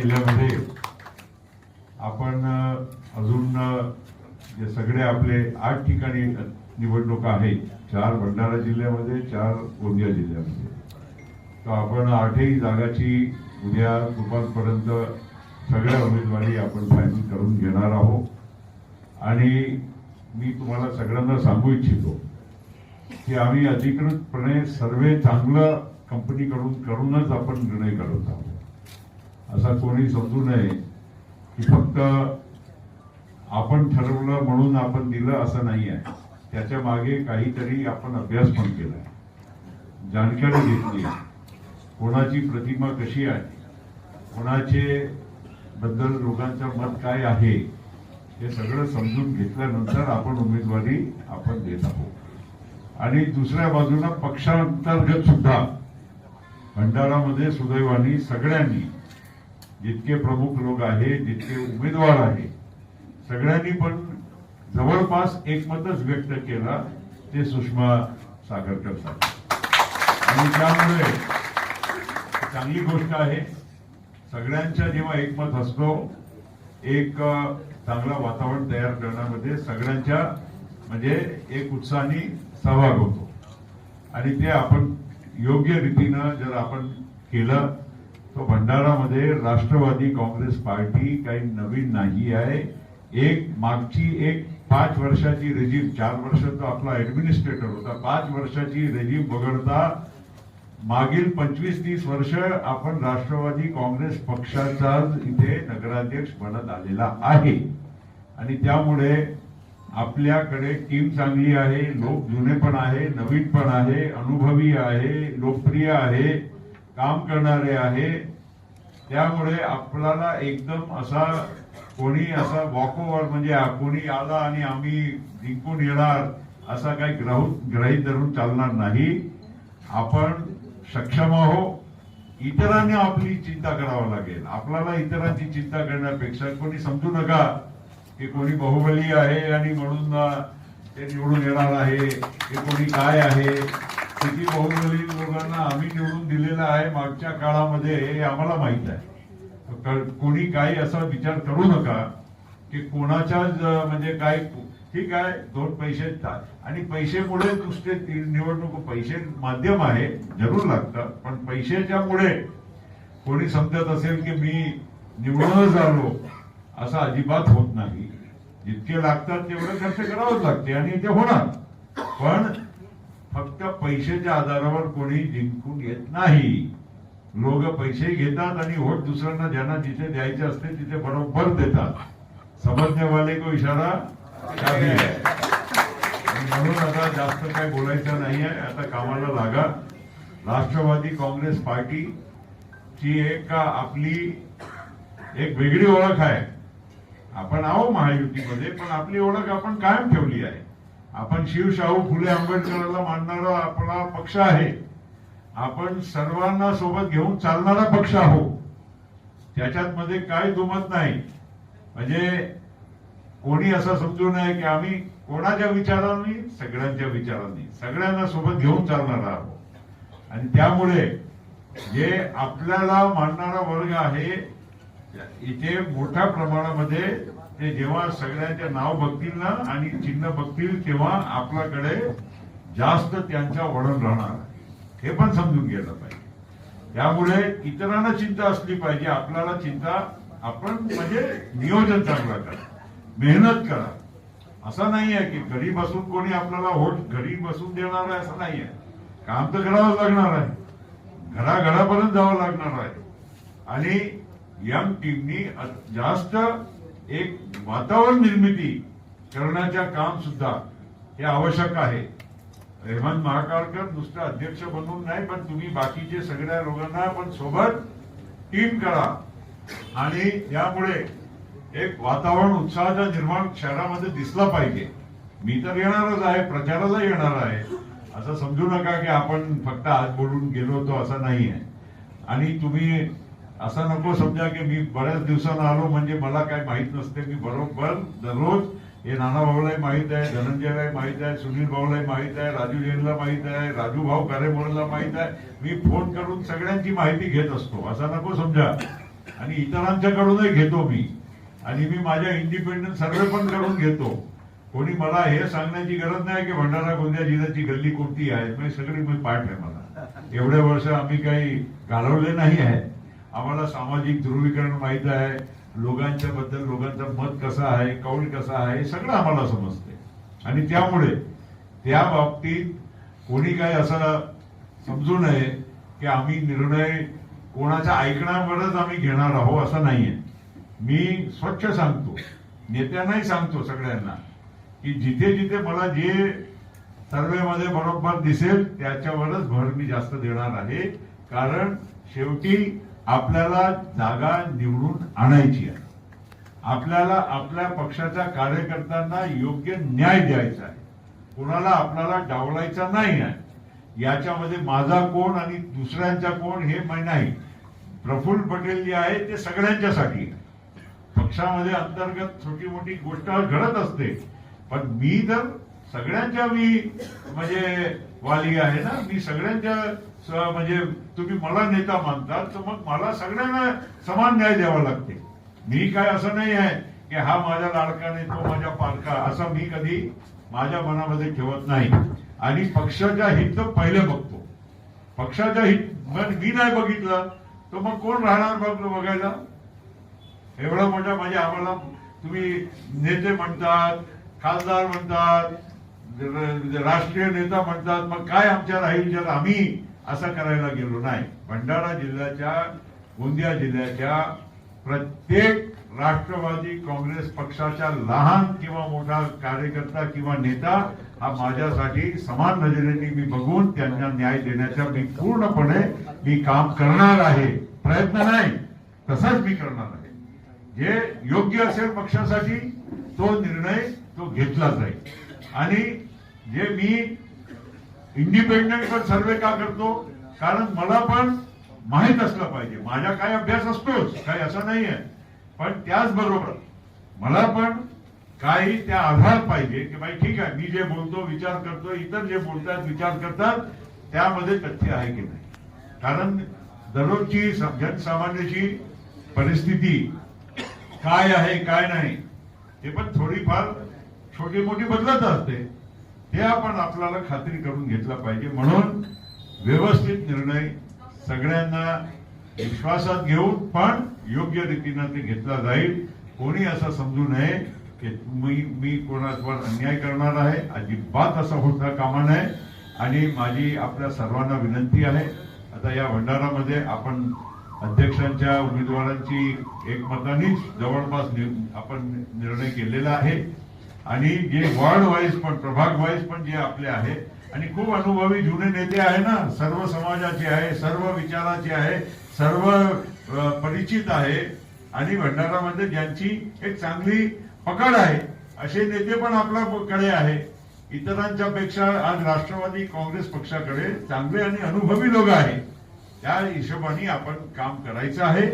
जिल्ह्यामध्ये आपण अजून जे सगळे आपले आठ ठिकाणी निवडणुका आहेत चार भंडारा जिल्ह्यामध्ये चार गोंदिया जिल्ह्यामध्ये. तर आपण आठही जागाची उद्या दुपारपर्यंत सगळ्या उमेदवारी आपण फायनल करून घेणार आहोत. आणि मी तुम्हाला सगळ्यांना सांगू इच्छितो की आम्ही अधिकृतपणे सर्वे चांगलं कंपनीकडून करूनच आपण निर्णय करत आहोत. असा कोणी समजू नये की फक्त आपण ठरवलं म्हणून आपण दिलं असं नाही आहे. त्याच्यामागे काहीतरी आपण अभ्यास पण केलाय जानकारी घेतली कोणाची प्रतिमा कशी आहे? कोणाचे बद्दल लोकांचं मत काय आहे? हे सगळं समजून घेतल्यानंतर आपण उमेदवारी आपण देत आहोत. आणि दुसऱ्या बाजूला पक्षांतर्गत सुद्धा भंडारामध्ये सुदैवानी सगळ्यांनी जितके प्रमुख लोक आहे जितके उमेदवार आहे सगळ्यांनी पण जवळपास एकमतच व्यक्त केला ते सुषमा सागरकर साहेब. आणि त्यामुळे चांगली गोष्ट आहे सगळ्यांच्या जेव्हा एकमत असतो एक चांगला वातावरण तयार करण्यामध्ये सगळ्यांच्या म्हणजे एक उत्साहाने सहभाग होतो. आणि ते आपण योग्य रीतीनं जर आपण केलं तो भंडारामध्ये राष्ट्रवादी काँग्रेस पार्टी काही नवीन नाही आहे. एक मागची एक पाच वर्षाची रेजिम चार वर्ष तो आपला ऍडमिनिस्ट्रेटर होता. पाच वर्षाची रेजिम वगळता मागील पंचवीस तीस वर्ष आपण राष्ट्रवादी काँग्रेस पक्षाचा इथे नगराध्यक्ष बनत आलेला आहे. आणि त्यामुळे आपल्याकडे टीम चांगली आहे लोक जुने पण आहे नवीन पण आहे अनुभवी आहे लोकप्रिय आहे. काम करणारे आहे. त्यामुळे आपल्याला एकदम असा कोणी असा वॉकोवर म्हणजे कोणी आला आणि आम्ही जिंकून येणार असा काही ग्रह ग्राहीत धरून चालणार नाही. आपण सक्षम आहो इतरांनी आपली चिंता करावं लागेल. आपल्याला इतरांची चिंता करण्यापेक्षा कोणी समजू नका की कोणी बाहुबली आहे आणि म्हणून ते निवडून येणार आहे. की कोणी काय आहे? किती बाहुबली लोकांना आम्ही निवडून दिलेलं आहे मागच्या काळामध्ये हे आम्हाला माहीत आहे. कोणी काही असा विचार करू नका की कोणाच्याच म्हणजे काय ठीक आहे दोन पैसे आणि पैसेमुळे नुसते ती निवडणूक पैसे माध्यम आहे जरूर लागतात पण पैशाच्या मुळे कोणी समजत असेल की मी निवडूनच आलो असं अजिबात होत नाही. जितके लागतात तेवढे खर्च करावंच लागते आणि ते होणार. पण फक्त पैशाच्या आधारावर कोणी जिंकून येत नाही. लोक पैसे घेतात आणि व्होट दुसऱ्यांना ज्यांना जिथे द्यायचे असते तिथे बरोबर देतात. समजण्यावाले को इशारा म्हणून आता जास्त काय बोलायचं नाही आहे आता कामाला लागा. राष्ट्रवादी काँग्रेस पार्टी ची एक आपली एक वेगळी ओळख आहे. आपण आहो महायुतीमध्ये पण आपली ओळख आपण कायम ठेवली आहे. आपण शिवशाहू फुले आंबेडकरांना मानणारा आपला पक्ष आहे. आपण सर्वांना सोबत घेऊन चालणारा पक्ष आहोत. त्याच्यात मध्ये काय दुमत नाही. म्हणजे कोणी असं समजू नये की आम्ही कोणाच्या विचारांनी सगळ्यांच्या विचारांनी सगळ्यांना सोबत घेऊन चालणार आहोत. आणि त्यामुळे जे आपल्याला मानणारा वर्ग आहे इथे मोठ्या प्रमाणामध्ये ते जेव्हा सगळ्यांचे नाव बघतील ना आणि चिन्ह बघतील तेव्हा आपल्याकडे जास्त त्यांच्या वळण राहणार आहे. हे पण समजून घ्यायला पाहिजे. त्यामुळे इतरांना चिंता असली पाहिजे. आपल्याला चिंता आपण म्हणजे नियोजन चांगलं करा. मेहनत करा. असं नाही आहे की घरी बसून कोणी आपल्याला वोट घरी बसून देणार आहे असं नाही आहे. काम तर करावंच लागणार आहे. घराघरापर्यंत जावं लागणार आहे. आणि यंग टीमनी जास्त एक वातावरण निर्मिती करण्याच्या काम सुद्धा हे आवश्यक आहे. हेमंत महाकारकर नुसतं अध्यक्ष बनून नाही पण तुम्ही बाकीचे सगळ्या लोकांना पण सोबत टीम करा. आणि त्यामुळे एक वातावरण उत्साहाचा निर्माण शहरामध्ये दिसला पाहिजे. मी तर येणारच आहे प्रचाराला येणार आहे. असं समजू नका की आपण फक्त आज बोलून गेलो होतो असं नाही आहे. आणि तुम्ही असं नको समजा की मी बऱ्याच दिवसानं आलो म्हणजे मला काय माहीत नसते. मी बरोबर दररोज हे नाना भाऊलाही माहीत आहे धनंजयलाही माहीत आहे सुनील भाऊलाही माहीत आहे राजू जैनला माहीत आहे राजू भाऊ कारेमोरला माहीत आहे. मी फोन करून सगळ्यांची माहिती घेत असतो. असं नको समजा. आणि इतरांच्याकडूनही घेतो मी. आणि मी माझ्या इंडिपेंडंट सर्वे पण करून घेतो. कोणी मला हे सांगण्याची गरज नाही की भंडारा गोंदिया जिल्ह्याची गल्ली कोणती आहे. म्हणजे सगळी मी पाठ आहे मला. एवढ्या वर्ष आम्ही काही घालवले नाही आहे. आम्हाला सामाजिक ध्रुवीकरण माहीत आहे. लोकांच्या बद्दल लोकांचं मत कसं आहे कौल कसा आहे हे सगळं आम्हाला समजते आणि त्यामुळे त्या बाबतीत कोणी काय असं समजू नये की आम्ही निर्णय कोणाच्या ऐकण्यावरच आम्ही घेणार आहोत असं नाहीये. मी स्वच्छ सांगतो नेत्यांनाही सांगतो सगळ्यांना की जिथे जिथे मला जे सर्वेमध्ये बरोबर दिसेल त्याच्यावरच भर मी जास्त देणार आहे. कारण शेवटी आपल्याला जागा निवडून आणायची आहे. आपल्याला आपल्या पक्षाच्या कार्यकर्त्यांना योग्य न्याय द्यायचा आहे. कोणाला आपल्याला डावलायचा नाही आहे. याच्यामध्ये माझा कोण आणि दुसऱ्यांचा कोण हे नाही. प्रफुल्ल पटेल जे आहे ते सगळ्यांच्यासाठी पक्षामध्ये अंतर्गत छोटी मोठी गोष्ट घडत असते. पण मी तर सगळ्यांच्या मी म्हणजे वाली आहे ना मी सगळ्यांच्या म्हणजे तुम्ही मला नेता मानतात तर मग मला सगळ्यांना समान न्याय द्यावा लागते. मी काय असं नाही आहे की हा माझ्या लाडका नाही तो माझ्या पालका असं मी कधी माझ्या मनामध्ये ठेवत नाही. आणि पक्षाच्या हित तर पहिले बघतो. पक्षाच्या हित मग मी नाही बघितलं तर मग कोण राहणार बघ बघायला? एवढा मोठा म्हणजे आम्हाला तुम्ही नेते म्हणतात खासदार म्हणतात म्हणजे राष्ट्रीय नेता म्हणतात मग काय आमच्या राहील जर आम्ही असं करायला गेलो? नाही. भंडारा जिल्ह्याच्या गोंदिया जिल्ह्याच्या प्रत्येक राष्ट्रवादी काँग्रेस पक्षाच्या लहान किंवा मोठा कार्यकर्ता किंवा नेता हा माझ्यासाठी समान नजरेने मी बघून त्यांना न्याय देण्याचा मी पूर्णपणे मी काम करणार आहे. प्रयत्न नाही. तसाच मी करणार आहे. जे योग्य असेल पक्षासाठी तो निर्णय तो घेतला जाईल. आणि जे मी इंडिपेंडंट पण सर्वे का करतो? कारण मला पण माहीत असलं पाहिजे. माझा काय अभ्यास असतोच काही असं नाही आहे पण त्याचबरोबर मला पण काही त्या आधार पाहिजे की बाई ठीक आहे मी जे बोलतो विचार करतो इतर जे बोलतात विचार करतात त्यामध्ये तथ्य आहे की नाही? कारण दररोजची जनसामान्याची परिस्थिती काय आहे काय नाही ते पण थोडीफार छोटी मोठी बदलत असते. हे आपण आपल्याला खात्री करून घेतला पाहिजे. म्हणून व्यवस्थित निर्णय सगळ्यांना विश्वासात घेऊन पण योग्य रीतीनं ते घेतला जाईल. कोणी असं समजू नये की मी मी कोणावर अन्याय करणार आहे. अजिबात असं होता कामा नये. आणि माझी आपल्या सर्वांना विनंती आहे. आता या भंडारामध्ये आपण अध्यक्षांच्या उमेदवारांची एकमतानेच जवळपास नि- आपण निर्णय केलेला आहे. आणि जे वॉर्ड वाईज पण प्रभाग वाईज पण जे आपले आहेत आणि खूप अनुभवी जुने नेते आहे ना सर्व समाजाचे आहे सर्व विचाराचे आहे सर्व परिचित आहे आणि भंडारामध्ये ज्यांची एक चांगली पकड आहे असे नेते पण आपल्याकडे आहे. इतरांच्या पेक्षा आज राष्ट्रवादी काँग्रेस पक्षाकडे चांगले आणि अनुभवी लोक आहेत. त्या हिशोबाने आपण काम करायचं आहे.